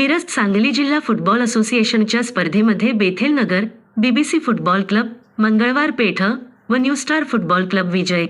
मिरज सांगली जिल्हा फुटबॉल असोसिएशनच्या स्पर्धेमध्ये Bethel Nagar BBC football club Mangalwar Peth व न्यू स्टार फुटबॉल क्लब विजय.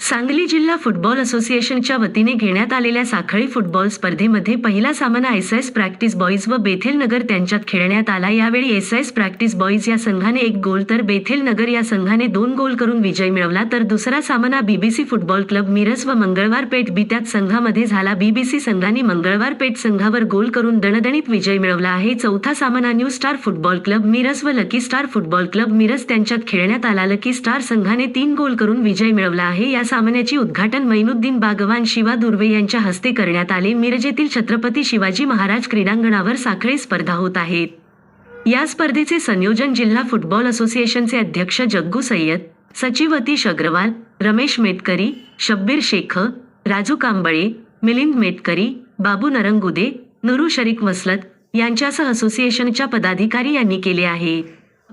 सांगली जिल्हा फुटबॉल असोसिएशनच्या वतीने घेण्यात आलेल्या साखळी फुटबॉल स्पर्धेमध्ये पहिला सामना एस एस प्रॅक्टिस बॉईज व बेथेल नगर त्यांच्यात खेळण्यात आला. यावेळी एस एस प्रॅक्टिस बॉईज या संघाने एक गोल तर बेथेल नगर या संघाने दोन गोल करून विजय मिळवला. तर दुसरा सामना बीबीसी फुटबॉल क्लब मिरज व मंगळवार पेठ बी संघामध्ये झाला. बीबीसी संघाने मंगळवार पेठ संघावर गोल करून दणदणीत विजय मिळवला आहे. चौथा सामना new star football club Miraj व lucky star football club Miraj त्यांच्यात खेळण्यात आला. लकी स्टार संघाने तीन गोल करून विजय मिळवला आहे. या सामन्याची उद्घाटन मैनुद्दीन बागवान शिवा दुर्वे यांच्या हस्ते करण्यात आले. मिरजेतील छत्रपती शिवाजी महाराज क्रीडांगणावर साखळी स्पर्धा होत आहेत. या स्पर्धेचे संयोजन जिल्हा फुटबॉल असोसिएशनचे अध्यक्ष जग्गू सय्यद सचिव अतिश अग्रवाल रमेश मेटकरी शब्बीर शेख राजू कांबळे मिलिंद मेटकरी बाबू नरंगुदे नुरू शरीक मसलत यांच्यासह असोसिएशनच्या पदाधिकारी यांनी केले आहे.